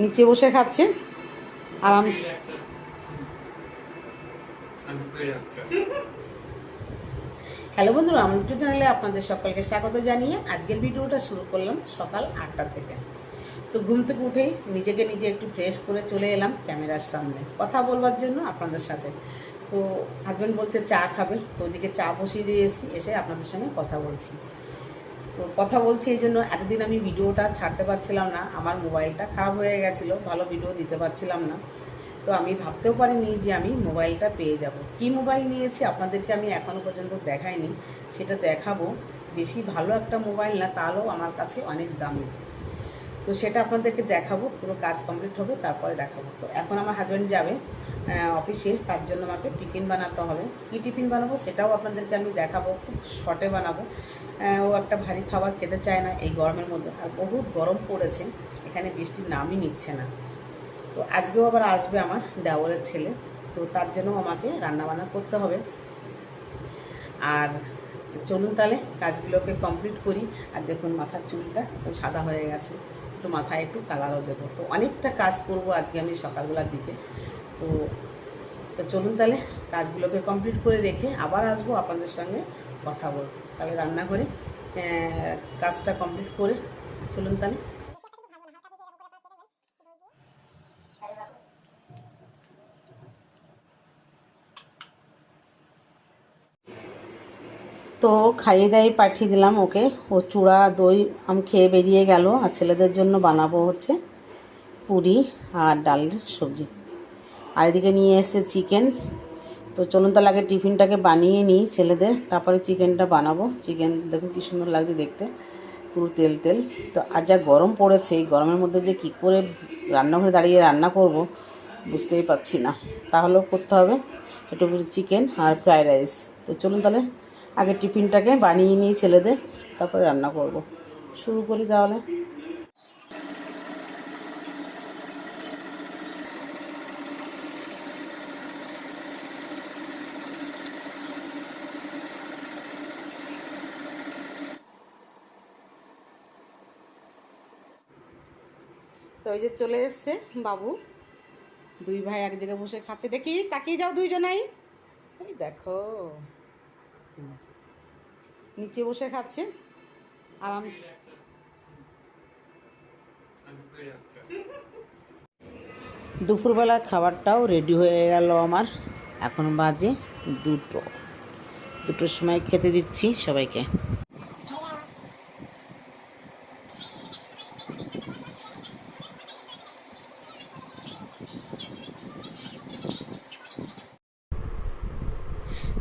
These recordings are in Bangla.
নিচে বসে খাচ্ছে আরাম হ্যালো বন্ধুরা আমার ইউটিউব চ্যানেলে আপনাদের সকলকে স্বাগত জানিয়ে আজকের ভিডিওটা শুরু করলাম সকাল আটটা থেকে। তো ঘুম থেকে উঠেই নিজেকে নিজে একটু ফ্রেশ করে চলে এলাম ক্যামেরার সামনে কথা বলবার জন্য আপনাদের সাথে। তো হাজব্যান্ড বলছে চা খাবে তো ওদিকে চা বসিয়ে দিয়ে এসে আপনাদের সঙ্গে কথা বলছি। তো কথা বলছি এই জন্য এতদিন আমি ভিডিওটা ছাড়তে পারছিলাম না, আমার মোবাইলটা খারাপ হয়ে গেছিল, ভালো ভিডিও দিতে পারছিলাম না। তো আমি ভাবতেও পারিনি যে আমি মোবাইলটা পেয়ে যাব। কি মোবাইল নিয়েছি আপনাদেরকে আমি এখনও পর্যন্ত দেখাইনি, সেটা দেখাবো। বেশি ভালো একটা মোবাইল না তাহলেও আমার কাছে অনেক দামি। তো সেটা আপনাদেরকে দেখাবো, পুরো কাজ কমপ্লিট হবে, তারপরে দেখাবো। তো এখন আমার হাজব্যান্ড যাবে। অফিসে তার জন্য আমাকে টিফিন বানাতে হবে। কী টিফিন বানাবো সেটাও আপনাদেরকে আমি দেখাবো, খুব শর্টে বানাবো। ও একটা ভারী খাবার খেতে চায় না এই গরমের মধ্যে, আর বহুত গরম পড়েছে, এখানে বৃষ্টির নামই নিচ্ছে না। তো আজকেও আবার আসবে আমার দেওরের ছেলে, তো তার জন্য আমাকে রান্নাবান্না করতে হবে। আর চলুন তাহলে কাজগুলোকে কমপ্লিট করি। আর দেখুন মাথার চুলটা সাদা হয়ে গেছে, একটু মাথায় একটু কালারও দেবো। তো অনেকটা কাজ করব আজকে আমি সকালবেলার দিকে। তো তো চলুন তাহলে কাজগুলোকে কমপ্লিট করে রেখে আবার আসব আপনাদের সঙ্গে কথা বলব তাহলে রান্না করে কাজটা কমপ্লিট করে চলুন তাহলে। তো খাইয়ে দাইয়ে পাঠিয়ে দিলাম ওকে। ও চূড়া, দই, আম খেয়ে বেরিয়ে গেল আর ছেলেদের জন্য বানাবো হচ্ছে পুরি আর ডালের সবজি। আর এদিকে নিয়ে এসেছে চিকেন। তো চলুন তাহলে আগে টিফিনটাকে বানিয়ে নিই ছেলেদের। তারপরে চিকেনটা বানাবো। চিকেন, দেখুন কী সুন্দর লাগছে দেখতে। পুরো তেল তেল। তো আর যা গরম পড়েছে, এই গরমের মধ্যে যে কী করে রান্নাঘরে দাঁড়িয়ে রান্না করব, বুঝতেই পারছি না। তাহলেও করতে হবে। একটু চিকেন আর ফ্রাইড রাইস। তো চলুন তাহলে আগে টিফিনটাকে বানিয়ে নিই ছেলেদের। তারপরে রান্না করব। শুরু করি তাহলে। তো ওই যে চলে এসছে বাবু। দুই ভাই এক জায়গায় বসে খাচ্ছে। দেখি, তাকিয়ে যাও দুইজনাই। এই দেখো। নিচে বসে খাচ্ছে। আরামসে দুপুরবেলার খাবারটাও রেডি হয়ে গেল আমার। এখন বাজে দুটো। দুটোর সময় খেতে দিচ্ছি সবাইকে।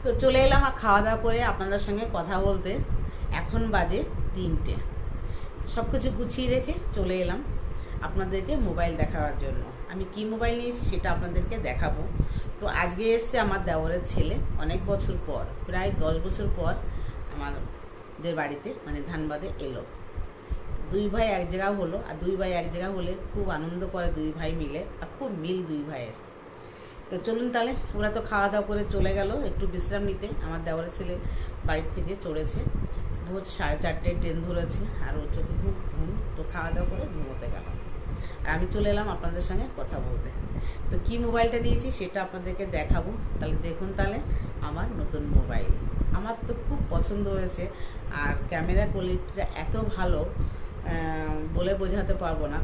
তো চলে এলাম আর খাওয়া দাওয়া করে আপনাদের সঙ্গে কথা বলতে। এখন বাজে তিনটে। সব কিছু গুছিয়ে রেখে চলে এলাম আপনাদেরকে মোবাইল দেখাবার জন্য। আমি কি মোবাইল নিয়েছি সেটা আপনাদেরকে দেখাবো। তো আজকে এসছে আমার দেওরের ছেলে। অনেক বছর পর, প্রায় দশ বছর পর আমাদের বাড়িতে মানে ধানবাদে এলো। দুই ভাই এক জায়গা হলো, আর দুই ভাই এক জায়গা হলে খুব আনন্দ করে দুই ভাই মিলে, আর খুব মিল দুই ভাইয়ের। তো চলুন তাহলে, ওরা তো খাওয়া দাওয়া করে চলে গেল, একটু বিশ্রাম নিতে। আমার দেওয়ারের ছেলে বাড়ির থেকে চড়েছে। ভোর সাড়ে চারটেয় ট্রেন ধরেছে, আর ওর চোখে খুব ঘুম। তো খাওয়া দাওয়া করে ঘুমোতে গেল। আর আমি চলে এলাম আপনাদের সঙ্গে কথা বলতে। তো কি মোবাইলটা নিয়েছি সেটা আপনাদেরকে দেখাবো। তাহলে দেখুন তাহলে আমার নতুন মোবাইল। আমার তো খুব পছন্দ হয়েছে, আর ক্যামেরা কোয়ালিটিটা এত ভালো বলে বোঝাতে পারব না।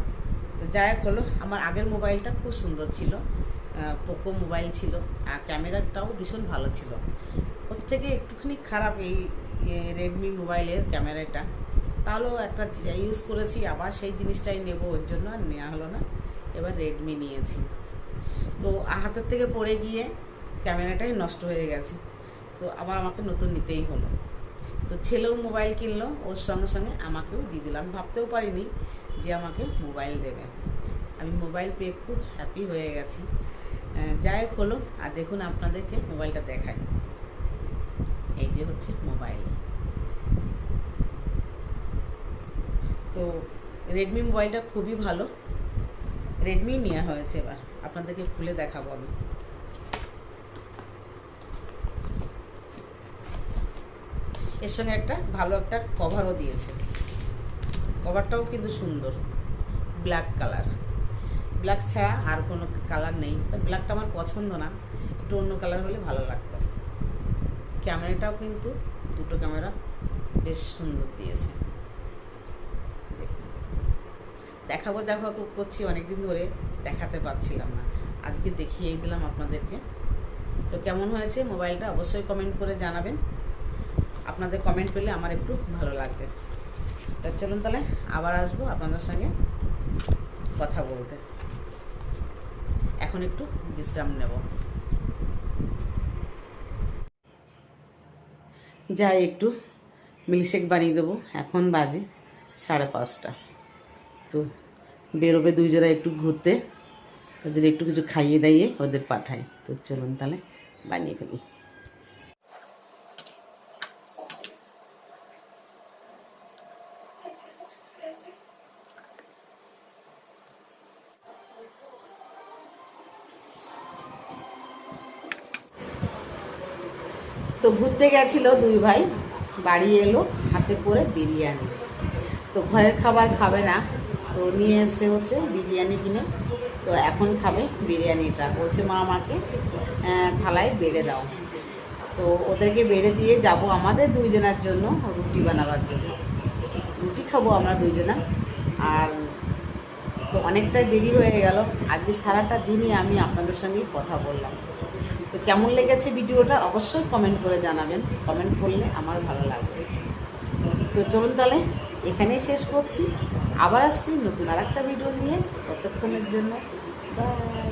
তো যাই হোক হলো, আমার আগের মোবাইলটা খুব সুন্দর ছিল। পোকো মোবাইল ছিল, আর ক্যামেরাটাও ভীষণ ভালো ছিল। ওর থেকে একটুখানি খারাপ এই রেডমি মোবাইলের ক্যামেরাটা। তাহলেও একটা ইউজ করেছি, আবার সেই জিনিসটাই নেব, ওর জন্য আর নেওয়া হলো না। এবার রেডমি নিয়েছি। তো হাতের থেকে পড়ে গিয়ে ক্যামেরাটাই নষ্ট হয়ে গেছে। তো আবার আমাকে নতুন নিতেই হলো। তো ছেলেও মোবাইল কিনলো, ওর সঙ্গে সঙ্গে আমাকেও দিয়ে দিলাম। ভাবতেও পারিনি যে আমাকে মোবাইল দেবে। আমি মোবাইল পেয়ে খুব হ্যাপি হয়ে গেছি। যাই হোক হলো, আর দেখুন আপনাদেরকে মোবাইলটা দেখাই। এই যে হচ্ছে মোবাইল। তো রেডমি মোবাইলটা খুবই ভালো। রেডমি নেওয়া হয়েছে এবার। আপনাদেরকে খুলে দেখাবো আমি। এর সঙ্গে একটা ভালো একটা কভারও দিয়েছে। কভারটাও কিন্তু সুন্দর। ব্ল্যাক কালার ব্ল্যাক ছাড়া আর কোনো কালার নেই। তো ব্ল্যাকটা আমার পছন্দ না। একটু অন্য কালার হলে ভালো লাগতো। ক্যামেরাটাও কিন্তু দুটো ক্যামেরা বেশ সুন্দর দিয়েছে। দেখাবো দেখাবো করছি, অনেকদিন ধরে দেখাতে পারছিলাম না। আজকে দেখিয়েই দিলাম আপনাদেরকে। তো কেমন হয়েছে মোবাইলটা অবশ্যই কমেন্ট করে জানাবেন। আপনাদের কমেন্ট পেলে আমার একটু ভালো লাগবে। তা চলুন তাহলে আবার আসব আপনাদের সঙ্গে কথা বলতে। এখন একটু বিশ্রাম নেব। যাই একটু মিল্কশেক বানিয়ে দেবো। এখন বাজে সাড়ে পাঁচটা। তো বেরোবে দুই জোড়া একটু ঘুরতে। ওদের একটু কিছু খাইয়ে দাইয়ে ওদের পাঠাই। তো চলুন তাহলে বানিয়ে ফেলি। তো ঘুরতে গেছিল দুই ভাই, বাড়ি এলো, হাতে করে বিরিয়ানি। তো ঘরের খাবার খাবে না, তো নিয়ে এসে হচ্ছে বিরিয়ানি কিনে, তো এখন খাবে বিরিয়ানিটা। বলছে, মা, আমাকে থালায় বেড়ে দাও। তো ওদেরকে বেড়ে দিয়ে যাব আমাদের দুইজনের জন্য, রুটি বানাবার জন্য। রুটি খাব আমরা দুইজনা। আর তো অনেকটাই দেরি হয়ে গেল। আজকে সারাটা দিনই আমি আপনাদের সঙ্গেই কথা বললাম। কেমন লেগেছে ভিডিওটা অবশ্যই কমেন্ট করে জানাবেন। কমেন্ট করলে আমার ভালো লাগবে। তো চলুন তাহলে এখানেই শেষ করছি। আবার আসছি নতুন আর একটা ভিডিও নিয়ে। ততক্ষণের জন্য বাই